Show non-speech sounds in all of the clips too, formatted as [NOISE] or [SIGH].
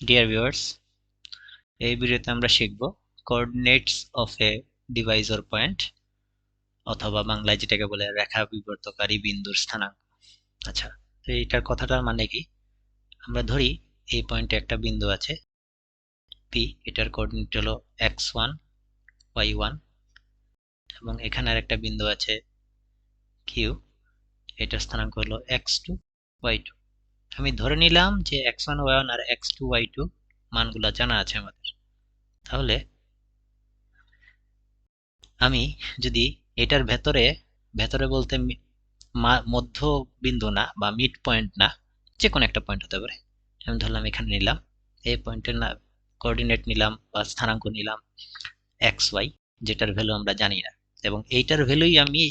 Dear viewers এই ভিডিওতে আমরা শিখব coordinates of a device point অথবা বাংলায় যেটাকে বলে রেখা বিবর্তকারী বিন্দুর স্থানাঙ্ক। আচ্ছা তো এইটার কথাটার মানে কি? আমরা ধরি এই পয়েন্টে একটা বিন্দু আছে পি এটার কোঅর্ডিনেট হলো এক্স ওয়ান ওয়াই ওয়ান এবং এখানে একটা বিন্দু আছে কিউ এটার স্থানাঙ্ক হলো এক্স টু ওয়াই টু আমি ধরে নিলাম যে এক্স ওয়ান ওয়াই ওয়ান আর এক্স টু ওয়াই টু মানগুলো জানা আছে আমাদের। তাহলে আমি যদি এটার ভেতরে ভেতরে বলতে মধ্য বিন্দু না বা মিড পয়েন্ট না যে কোনো একটা পয়েন্ট হতে পারে। আমি ধরলাম এখানে নিলাম, এই পয়েন্টের না কোঅর্ডিনেট নিলাম বা স্থানাঙ্ক নিলাম এক্স ওয়াই যেটার ভ্যালু আমরা জানি না। এবং এইটার ভ্যালুই আমি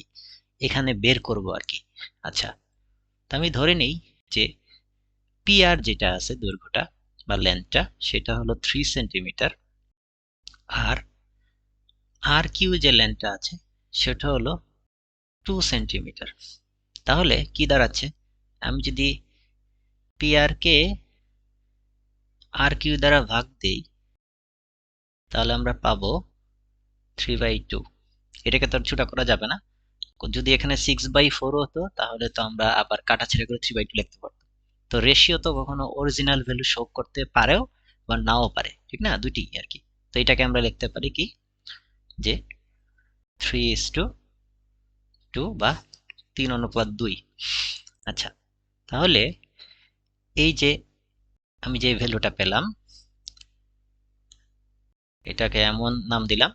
এখানে বের করব আর কি। আচ্ছা তো আমি ধরে নেই যে পিআর যেটা আছে দৈর্ঘ্যটা বা লেন্থটা সেটা হলো থ্রি সেন্টিমিটার আর আর কিউ যে লেন্থটা আছে, সেটা হলো টু সেন্টিমিটার তাহলে কি দাঁড়াচ্ছে? আমি যদি পিআরকে আর কিউ দ্বারা ভাগ দেই, তাহলে আমরা পাবো থ্রি বাই টু এটাকে তো ছোটা করা যাবে না। যদি এখানে সিক্স বাই ফোর হতো, তাহলে তো আমরা আবার কাটা ছেড়ে করে থ্রি বাই টু লিখতে পারতাম। তো রেশিও তো কখনো অরিজিনাল ভ্যালু শো করতে পারেও বা নাও পারে, ঠিক না? দুটি আর কি। তো এটাকে আমরা লিখতে পারি কি? যে থ্রি ইস টু টু বা তিন অনুপাত দুই। আচ্ছা তাহলে এই যে আমি যে ভ্যালুটা পেলাম, এটাকে এমন নাম দিলাম,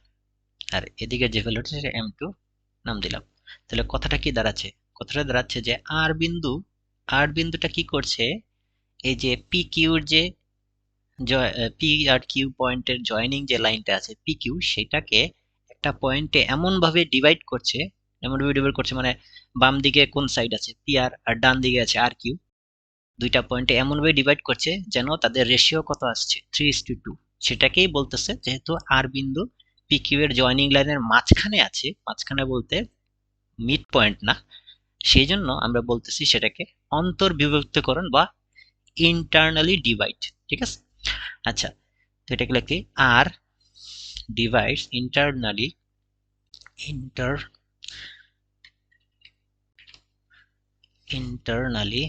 আর এদিকে যে ভ্যালুটা সেটা এম টু নাম দিলাম। তাহলে কথাটা কি দাঁড়াচ্ছে? কথাটা দাঁড়াচ্ছে যে আর বিন্দু আর বিন্দুটা কি করছে? এই যে পি কিউর যে পি আর কিউ পয়েন্টের জয়নিং যে লাইনটা আছে পি কিউ সেটাকে একটা পয়েন্টে এমনভাবে ডিভাইড করছে, এমনভাবে ডিভাইড করছে মানে বাম দিকে কোন সাইড আছে? পি আর আর ডান দিকে আছে আর কিউ দুইটা পয়েন্টে এমনভাবে ডিভাইড করছে যেন তাদের রেশিও কত আসছে? থ্রি ইস টু টু সেটাকেই বলতেছে যেহেতু আর বিন্দু পি কিউ এর জয়নিং লাইনের মাঝখানে আছে, মাঝখানে বলতে মিড পয়েন্ট না। সেই জন্য আমরা বলতেছি সেটাকে অন্তর্বিভক্তকরণ বা ইন্টারনালি ডিভাইড ঠিক আছে? আচ্ছা তো এটাকে লিখি R divides internally inter internally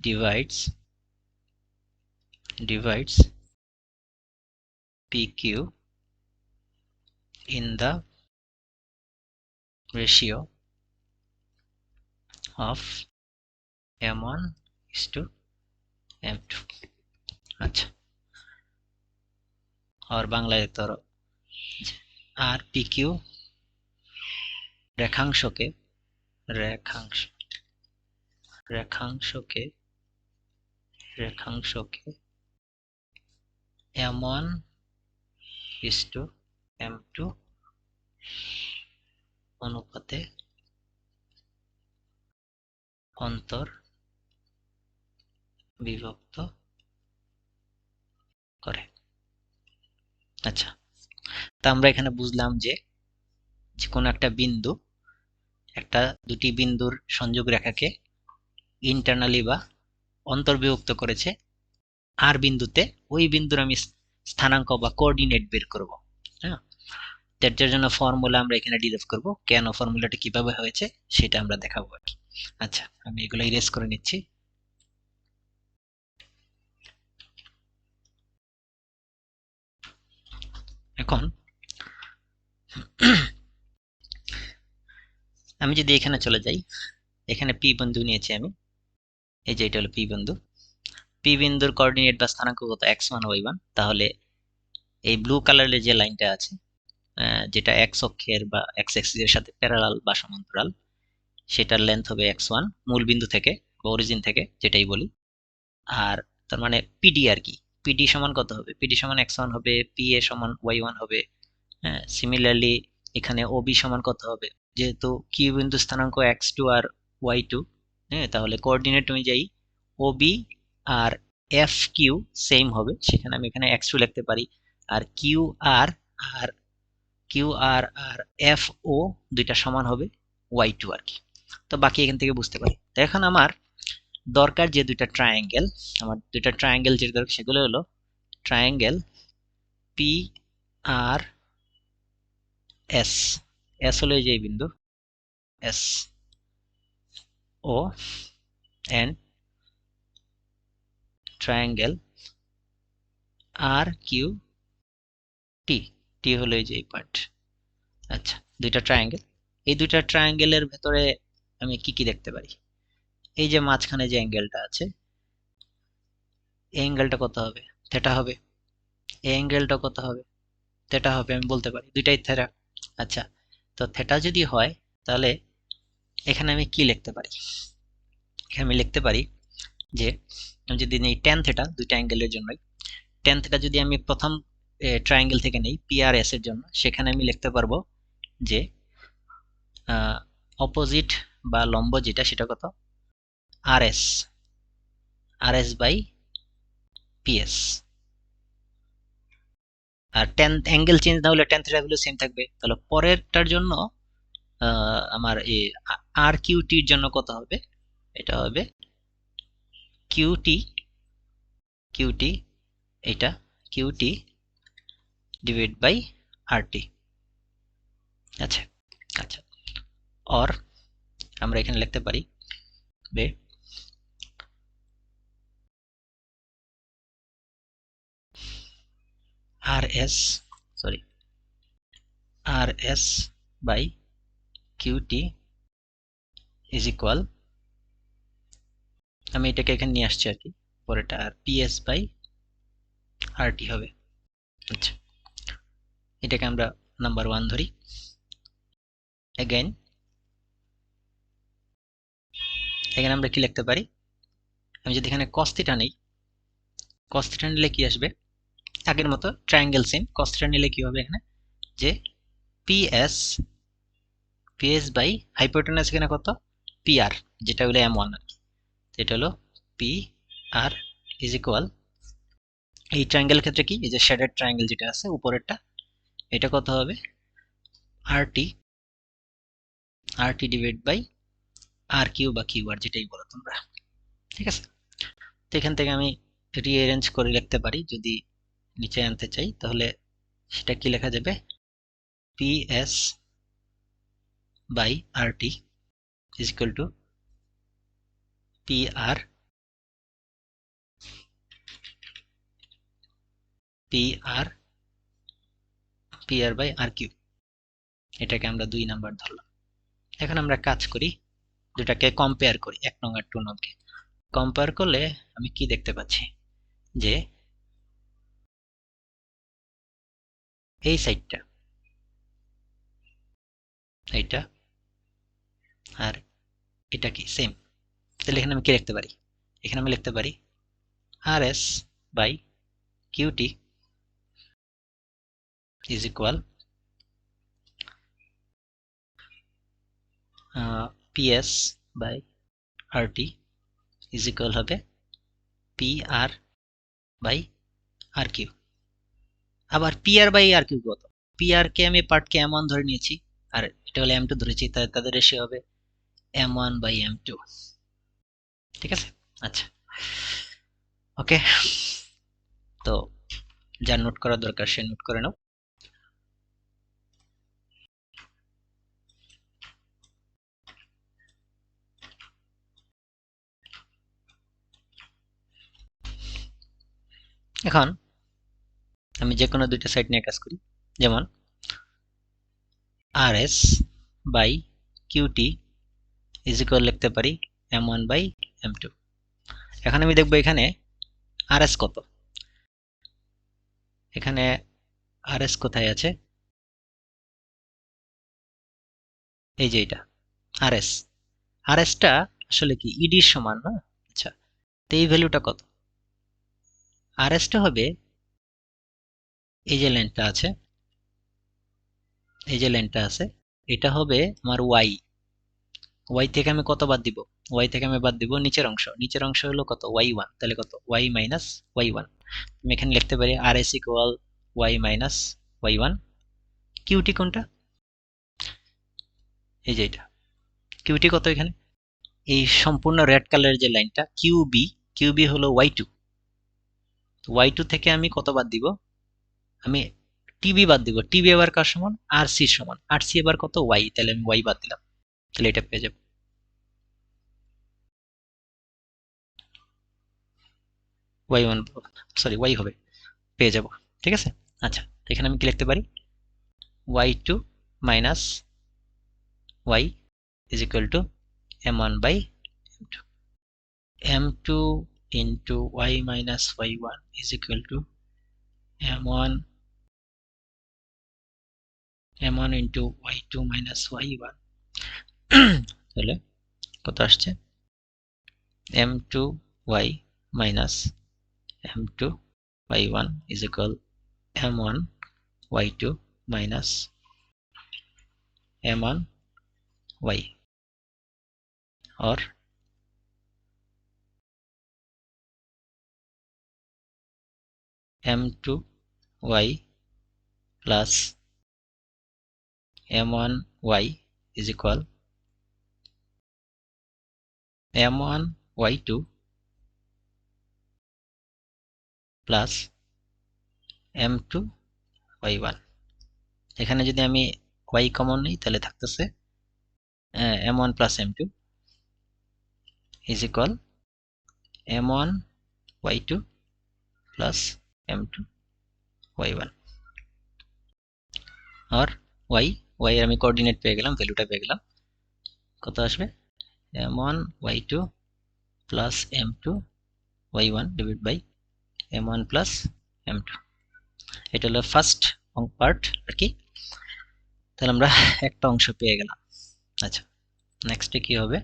divides divides pq in the ratio of m1 is to m2 আচ্ছা। और বাংলায় তোর আর পিকিউ রেখাংশকে রেখাংশ, রেখাংশকে রেখাংশকে m one is to m two অনুপাতে অন্তর, বিভক্ত করে। আচ্ছা তা আমরা এখানে বুঝলাম যে কোনো একটা বিন্দু, একটা, দুটি বিন্দুর সংযোগ রেখাকে ইন্টারনালি বা অন্তর্বিভক্ত করেছে আর বিন্দুতে, ওই বিন্দুর আমি স্থানাঙ্ক বা কোঅর্ডিনেট বের করব হ্যাঁ? যার জন্য ফর্মুলা আমরা এখানে ডিরাইভ করব। কেন ফর্মুলাটা কীভাবে হয়েছে, সেটা আমরা দেখাবো আর কি। আচ্ছা আমি এগুলো ইরেজ করে নিচ্ছি। এখন আমি যদি এখানে চলে যাই, এখানে পি বিন্দু নিয়েছি আমি। এই যে এটা হলো পি বিন্দু। পি বিন্দুর কোঅর্ডিনেট বা স্থানাঙ্ক কত এক্স ওয়ান ওয়াই ওয়ান তাহলে এই ব্লু কালারের যে লাইনটা আছে যেটা এক্স অক্ষের বা এক্স এক্সিসের সাথে প্যারালাল বা সমান্তরাল সেটার লেন্থ হবে এক্স ওয়ান মূল বিন্দু থেকে বা অরিজিন থেকে, যেটাই বলি। আর তার মানে পিডি আর কি? পিডি সমান কত হবে? পিডি সমান এক্স ওয়ান হবে পি এ সমান ওয়াই ওয়ান হবে। হ্যাঁ সিমিলারলি এখানে ওবি সমান কত হবে? যেহেতু কিউ বিন্দু স্থানাঙ্ক এক্স টু আর ওয়াই টু হ্যাঁ তাহলে কোঅর্ডিনেট অনুযায়ী ওবি আর এফ কিউ সেম হবে। সেখানে আমি এখানে এক্স টু লিখতে পারি। আর কিউ আর আর কিউ আর আর এফ ও দুইটা সমান হবে ওয়াই টু আর কি। তো বাকি এখান থেকে বুঝতে পারি। তো এখন আমার দরকার যে দুইটা ট্রায়াঙ্গেল আমার দুইটা ট্রায়াঙ্গেল যেটা দরকার সেগুলো হলো triangle P R S S হলো যে বিন্দু S O and triangle R Q T T হলো এই যে এই পয়েন্ট আচ্ছা দুইটা ট্রায়াঙ্গেল এই দুইটা ট্রায়াঙ্গেলের ভেতরে আমি কি কি দেখতে পারি? এই যে মাঝখানে যে অ্যাঙ্গেলটা আছে, এই অ্যাঙ্গেলটা কত হবে? থেটা হবে। এই অ্যাঙ্গেলটা কত হবে? থেটা হবে, আমি বলতে পারি। দুইটাই থেটা আচ্ছা তো থেটা যদি হয়, তাহলে এখানে আমি কি লিখতে পারি? এখানে আমি লিখতে পারি যে, আমি যদি নেই টেন থেটা দুইটা অ্যাঙ্গেলের জন্যই। টেন থেটা যদি আমি প্রথম ট্রায়াঙ্গেল থেকে নেই পিআরএস এর জন্য, সেখানে আমি লিখতে পারব যে অপোজিট বা লম্ব যেটা সেটা কত? R S R S by PS R tan angle change না হলে টেন থিটাগুলো সেম থাকবে। তাহলে পরেরটার জন্য আমার এই আর কিউটির জন্য কত হবে? এটা হবে কিউটি কিউটি এটা কিউটি ডিভাইড বাই আরটি আচ্ছা আচ্ছা। অর আমরা এখানে লিখতে পারি বে R S sorry R S by QT is equal, আমি এটাকে এখানে নিয়ে আসছি আর কি পরেটা আর পিএস বাই আরটি হবে। আচ্ছা এটাকে আমরা নাম্বার ওয়ান ধরি। এগেইন এখানে আমরা কি লিখতে পারি? আমি যদি এখানে কস্তিটা নেই কস্তিটা নিলে কি আসবে? আগের মতো ট্রায়াঙ্গেল সিন কস্তিটা নিলে কি হবে এখানে? যে পিএস পিএস বাই হাইপোটেনাস এখানে কত? পিআর যেটা হলো এম ওয়ান আর এটা হলো পি আর ইজ ইকুয়াল এই ট্রায়াঙ্গেল ক্ষেত্রে কি? এই যে শেডেড ট্রায়াঙ্গেল যেটা আছে, উপরেরটা, এটা কত হবে? R T divide by R Q বা কিউ আর যেটাই বলো তোমরা। ঠিক আছে? তো এখান থেকে আমি রিঅ্যারেঞ্জ করে লিখতে পারি। যদি নিচে আনতে চাই, তাহলে সেটা কি লেখা যাবে? P S by R T is equal to P R P R P R by R Q এটাকে আমরা দুই নাম্বার ধরলাম। এখন আমরা কাজ করি দুটাকে কম্পেয়ার করি, এক নং আর টু নংকে। কম্পেয়ার করলে আমি কি দেখতে পাচ্ছি? যে এই সাইডটা এইটা আর এটা কি সেম তাহলে এখানে আমি কি লিখতে পারি? এখানে আমি লিখতে পারি R S by QT is equal PS by T is equal হবে P R by R Q আবার P R by R Q কত? পি আর কে আমি পার্টকে এম ওয়ান ধরে নিয়েছি। আর এটা হলে এম টু ধরেছি, তাহলে তাদের রেশিও হবে m one by m two ঠিক আছে? আচ্ছা। ওকে তো যা নোট করা দরকার, সে নোট করে নাও। এখন আমি যে কোনো দুইটা সাইড নিয়ে কাজ করি। যেমন R S by QT is equal লিখতে পারি m one by m two এখন আমি দেখব এখানে আর এস কত। এখানে আর এস কোথায় আছে? এই যে এটা আর এস আর এসটা আসলে কি ইডির সমান না? আচ্ছা তো এই ভ্যালুটা কত? আর এসটা হবে এই যে লেনটা আছে, এই যে লেনটা আছে, এটা হবে আমার ওয়াই ওয়াই থেকে আমি কত বাদ দিব? ওয়াই থেকে আমি বাদ দিব নিচের অংশ। নিচের অংশ হলো কত? ওয়াই ওয়ান তাহলে কত? ওয়াই মাইনাস ওয়াই ওয়ান আমি এখানে লিখতে পারি R S equal y minus y one QT কোনটা? এই যে এটা। কিউটি কত এখানে? এই সম্পূর্ণ রেড কালারের যে লাইনটা কিউ বি কিউ বি হলো ওয়াই টু ওয়াই টু থেকে আমি কত বাদ দিব? আমি টিবি বাদ দিব। টিবি এবার কার সমান? আর সি সমান। আর সি এবার কত? ওয়াই তাহলে আমি ওয়াই বাদ দিলাম। তাহলে এটা পেয়ে যাব। ওয়াই ওয়ান সরি ওয়াই হবে। পেয়ে যাব। ঠিক আছে? আচ্ছা এখানে আমি কি লিখতে পারি? Y two minus y is equal to m one by m two m two into Y minus Y one is equal to M one M one into Y two minus Y one [COUGHS] তাহলে কত আসছে M two Y minus M two Y one m one y two m one y m2 y plus m1 y is equal m1 y2 plus m2 y1 এখানে যদি আমি y common নিই তাহলে থাকতেছে m1 plus m2 is equal m1 y2 plus m2 y1 আর y y এর আমি coordinate পেয়ে গেলাম ভ্যালুটা পেয়ে গেলাম। কত আসবে? M1 y2 plus m2 y1 divide by m1 plus m2 এটা হলো ফার্স্ট পার্ট আর কি। তাহলে আমরা একটা অংশ পেয়ে গেলাম। আচ্ছা নেক্সটে কি হবে?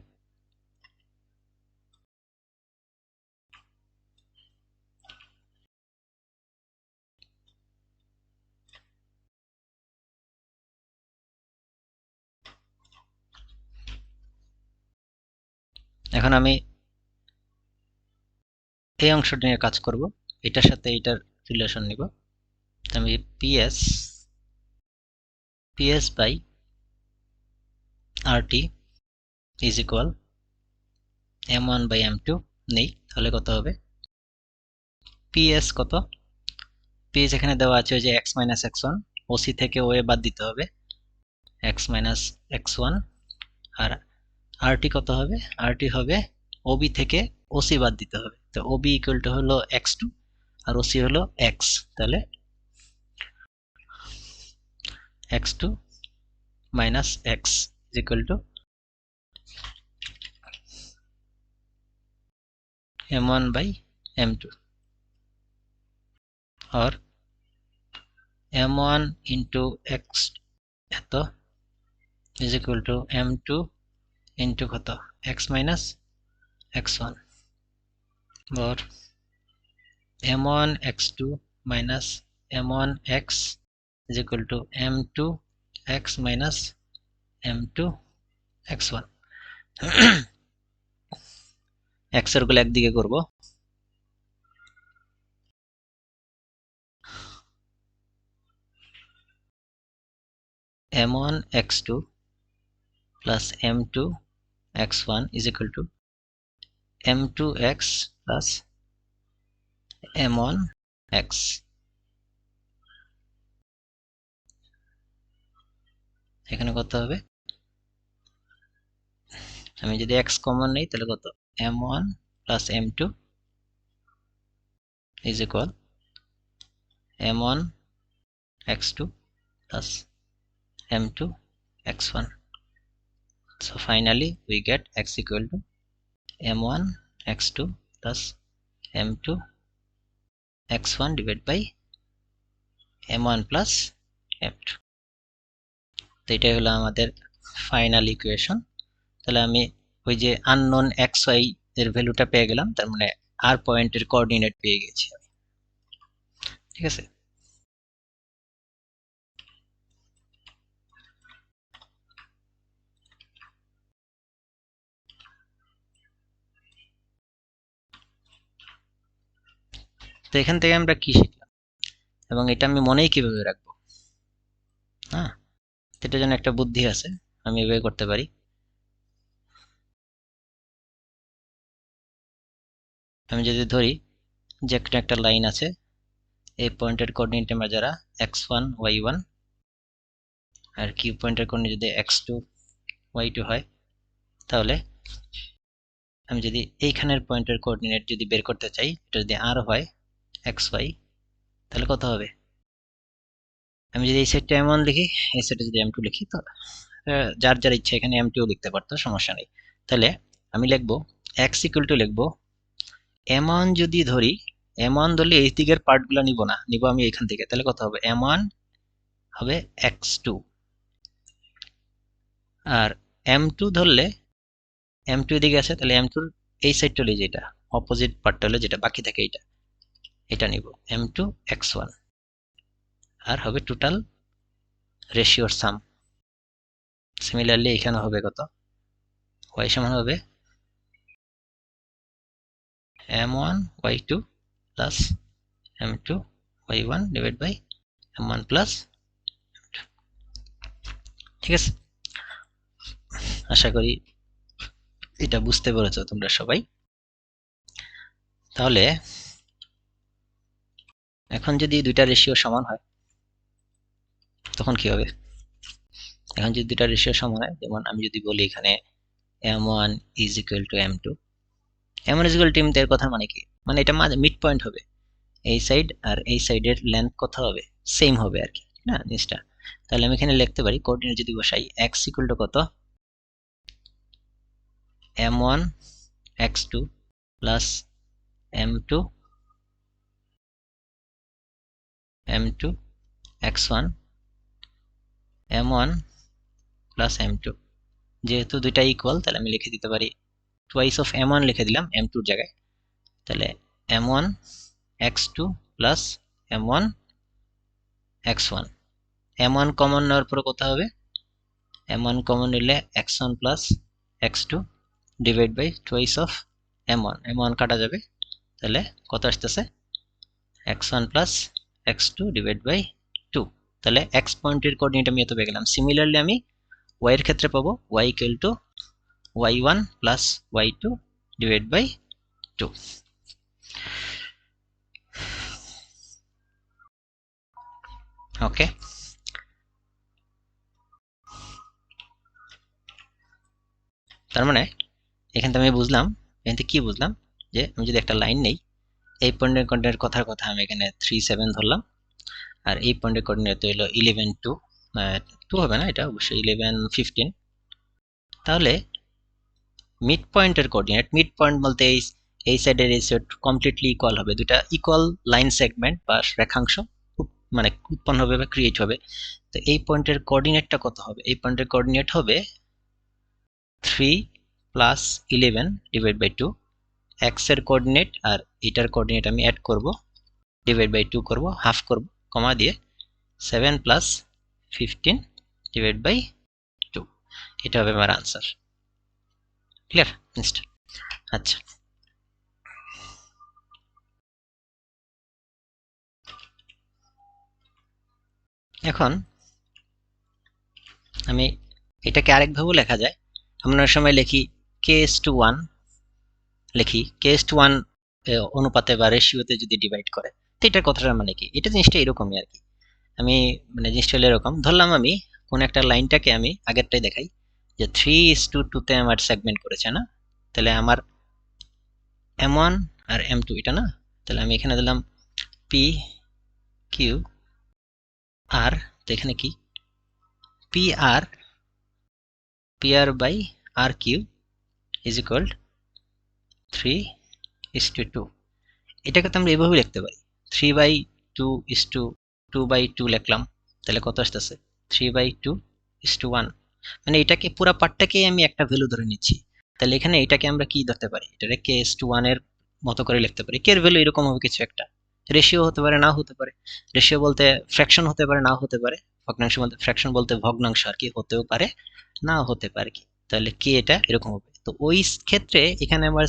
এখন আমি এই অংশটা নিয়ে কাজ করব। এটার সাথে এটার রিলেশন নিব। আমি PS PS by RT is equal m one by m two নেই, তাহলে কত হবে? পিএস কত? পিএস এখানে দেওয়া আছে ওই যে x minus x one OC থেকে ওয়ে বাদ দিতে হবে। এক্স মাইনাস এক্স ওয়ান আর আরটি কত হবে? আরটি হবে ওবি থেকে ওসি বাদ দিতে হবে। তো ওবি ইকুয়াল টু হলো এক্স টু, আর ওসি হলো এক্স। তাহলে x two minus x equal to m one by m two. R m or m1 into x is is to m two into কত? X minus x one or m one x two minus m one x is equal to m two x minus m two x one এক্সেরগুলো একদিকে করব। m1 x2 plus m2 x1 is equal to m2x plus m1 x এখানে কত হবে আমি যদি x common নেই তাহলে কত m1 plus m2 is equal m1 x2 plus m2 x1 so finally, we get x equal to m1 x2 plus m2 x1 divided by m1 plus m2 তো এটাই হলো আমাদের ফাইনাল ইকুয়েশন তাহলে আমি ওই যে আননোন এক্স ওয়াই এর ভ্যালুটা পেয়ে গেলাম, তার মানে আর পয়েন্টের কোঅর্ডিনেট পেয়ে গেছি ঠিক আছে? তো এখান থেকে আমরা কি শিখলাম? এবং এটা আমি মনেই কীভাবে রাখব? হ্যাঁ এটার জন্য একটা বুদ্ধি আছে, আমি এভাবে করতে পারি। আমি যদি ধরি যে একটা একটা লাইন আছে, এই পয়েন্টের কোঅর্ডিনেট আমরা যারা এক্স ওয়ান, ওয়াই ওয়ান, আর কিউ পয়েন্টের কোঅর্ডিনেট যদি এক্স টু, ওয়াই টু হয়, তাহলে আমি যদি এইখানের পয়েন্টের কোঅর্ডিনেট যদি বের করতে চাই, এটা যদি আর হয় এক্স ওয়াই তাহলে কত হবে? আমি যদি এই সেটটা এম ওয়ান লিখি, এই সেটে যদি এম টু লিখি, তো যার যার ইচ্ছা এখানে এম টু লিখতে পারতো, সমস্যা নেই। তাহলে আমি লিখব এক্স ইকুয়াল টু লিখব এম ওয়ান যদি ধরি এম ওয়ান ধরলে এই দিকের পার্টগুলো নিব না, নিব আমি এখান থেকে, তাহলে কত হবে? এম ওয়ান হবে এক্স টু আর এম টু ধরলে এম টু এদিকে আছে, তাহলে এম টুর এই সাইডটা হলে যেটা অপোজিট পার্টটা হলে যেটা, বাকি থাকে এইটা। এটা নিব এম টু এক্স ওয়ান আর হবে টোটাল রেশিওর সাম সিমিলারলি এখানে হবে কত? ওয়াই সমান হবে m one y two plus m two y one divide by m one plus ঠিক আছে? আশা করি এটা বুঝতে পেরেছ তোমরা সবাই। তাহলে এখন যদি দুইটা রেশিও সমান হয়, তখন কি হবে? এখন যদি দুইটা রেশিও সমান হয়, যেমন আমি যদি বলি এখানে m one is equal to m two m one is equal to m এর কথা মানে কি? মানে এটা মিড পয়েন্ট হবে। এই সাইড আর এই সাইডের লেন্থ কত হবে? সেম হবে আর কি, না, জিনিসটা? তাহলে আমি এখানে লিখতে পারি কোঅর্ডিনেট যদি বসাই এক্স ইকুয়াল টু কত? M one x two plus m two m two x one m one plus m two যেহেতু দুইটা ইকুয়াল তাহলে আমি লিখে দিতে পারি টুয়াইস অফ এম ওয়ান লিখে দিলাম এম টুর জায়গায়। তাহলে m one x two plus m one x one m one common নেওয়ার পরে কত হবে? এম ওয়ান কমন নিলে x one plus x two divide by twice of m one m one কাটা যাবে। তাহলে কত আসতেছে? X one plus x two divide by two তাহলে এক্স পয়েন্টের কোঅর্ডিনেট আমি এত পেয়ে গেলাম সিমিলারলি আমি ওয়াই এর ক্ষেত্রে পাবো y equal to y one plus y two divide by two okay তার মানে এখান থেকে আমি বুঝলাম এখান থেকে কি বুঝলাম যে আমি যদি একটা লাইন নেই এই পয়েন্টের কোঅর্ডিনেট কথার কথা আমি এখানে থ্রি সেভেন ধরলাম। আর এই পয়েন্টের কোঅর্ডিনেট তো হলো ইলেভেন টু টু হবে না এটা? অবশ্যই ইলেভেন ফিফটিন তাহলে মিড পয়েন্টের কোঅর্ডিনেট মিড পয়েন্ট বলতে এই এই সাইডের এই সাইড কমপ্লিটলি ইকুয়াল হবে। দুটা ইকুয়াল লাইন সেগমেন্ট বা রেখাংশ মানে উৎপন্ন হবে বা ক্রিয়েট হবে। তো এই পয়েন্টের কোঅর্ডিনেটটা কত হবে? এই পয়েন্টের কোঅর্ডিনেট হবে three plus eleven divide by two এক্সের কোঅর্ডিনেট আর এটার কোঅর্ডিনেট আমি অ্যাড করব ডিভাইড বাই টু করব হাফ করব কমা দিয়ে seven plus fifteen divide by two এটা হবে আমার আনসার ক্লিয়ার নেক্সট আচ্ছা। এখন আমি এটাকে আরেকভাবেও লেখা যায়। আমরা সময় লিখি কে এস টু ওয়ান লিখি কে এস টু ওয়ান অনুপাতে বা রেশিওতে যদি ডিভাইড করে, তো এটার কথাটা মানে কি? এটা জিনিসটা এরকমই আর কি। আমি মানে জিনিসটা এরকম, ধরলাম আমি কোন একটা লাইনটাকে আমি আগেরটাই দেখাই, যে থ্রি ইস টু টুতে আমার সেগমেন্ট করেছে, না? তাহলে আমার এম ওয়ান আর এম টু এটা না? তাহলে আমি এখানে দিলাম পি কিউ আর তো এখানে কি? P R P R by R Q is equal three is to two এটাকে তো আমরা এভাবে লিখতে পারি। Three by two is to two two by লিখলাম, তাহলে কত আসতেছে? Three by two is to one মানে এটাকে পুরো পার্টটাকেই আমি একটা ভ্যালু ধরে নিচ্ছি। তাহলে এখানে এটাকে আমরা কি ধরতে পারি? এটাকে কে এস টু ওয়ানের মতো করে লিখতে পারি। কে এর ভ্যালু এরকম হবে কিছু একটা। রেশিও হতে পারে না হতে পারে। রেশিও বলতে ফ্র্যাকশন হতে পারে না হতে পারে। ভগ্নাংশ বলতে ফ্র্যাকশন বলতে ভগ্নাংশ আর কি, হতেও পারে না হতে পারে কি। তাহলে কি এটা এরকম হবে। তো ওই ক্ষেত্রে এখানে আমার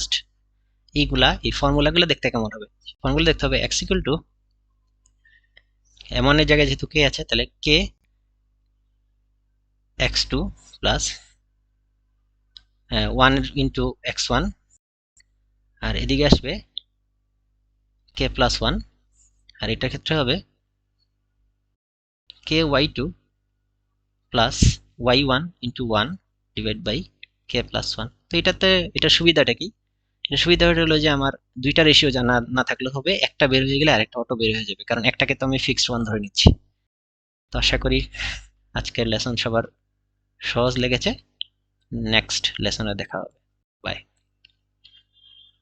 এইগুলা, এই ফর্মুলাগুলো দেখতে কেমন হবে? ফর্মুলা দেখতে হবে এক্স ইকুয়াল টু এমনের জায়গায় যেহেতু কে আছে, তাহলে K x two plus one into x one আর এদিকে আসবে কে প্লাস ওয়ান আর এটার ক্ষেত্রে হবে K y two plus y one into one divide by K plus one তো এটাতে, এটার সুবিধাটা কি? সুবিধাটা হলো যে আমার দুইটা রেশিও জানা না থাকলে হবে, একটা বের হয়ে গেলে আরেকটা অটো বের হয়ে যাবে, কারণ একটাকে তো আমি ফিক্সড ওয়ান ধরে নিচ্ছি। তো আশা করি আজকের লেসন সবার সহজ লেগেছে। নেক্সট লেসনে দেখা হবে। বাই